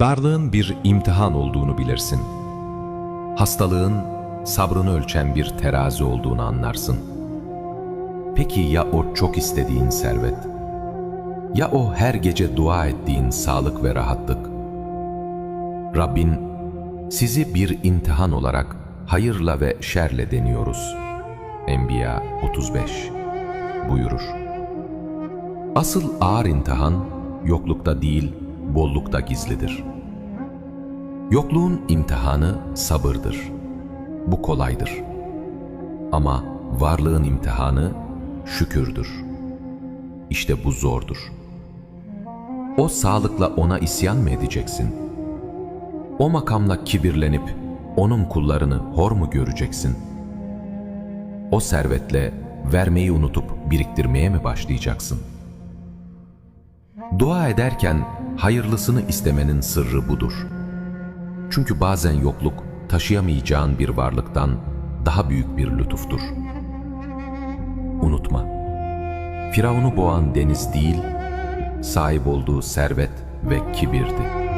Darlığın bir imtihan olduğunu bilirsin. Hastalığın sabrını ölçen bir terazi olduğunu anlarsın. Peki ya o çok istediğin servet? Ya o her gece dua ettiğin sağlık ve rahatlık? Rabbin sizi bir imtihan olarak hayırla ve şerle deniyoruz. Enbiya 35 buyurur. Asıl ağır imtihan yoklukta değil, bollukta gizlidir. Yokluğun imtihanı sabırdır. Bu kolaydır. Ama varlığın imtihanı şükürdür. İşte bu zordur. O sağlıkla ona isyan mı edeceksin? O makamla kibirlenip onun kullarını hor mu göreceksin? O servetle vermeyi unutup biriktirmeye mi başlayacaksın? Dua ederken hayırlısını istemenin sırrı budur. Çünkü bazen yokluk taşıyamayacağın bir varlıktan daha büyük bir lütuftur. Unutma, Firavun'u boğan deniz değil, sahip olduğu servet ve kibirdi.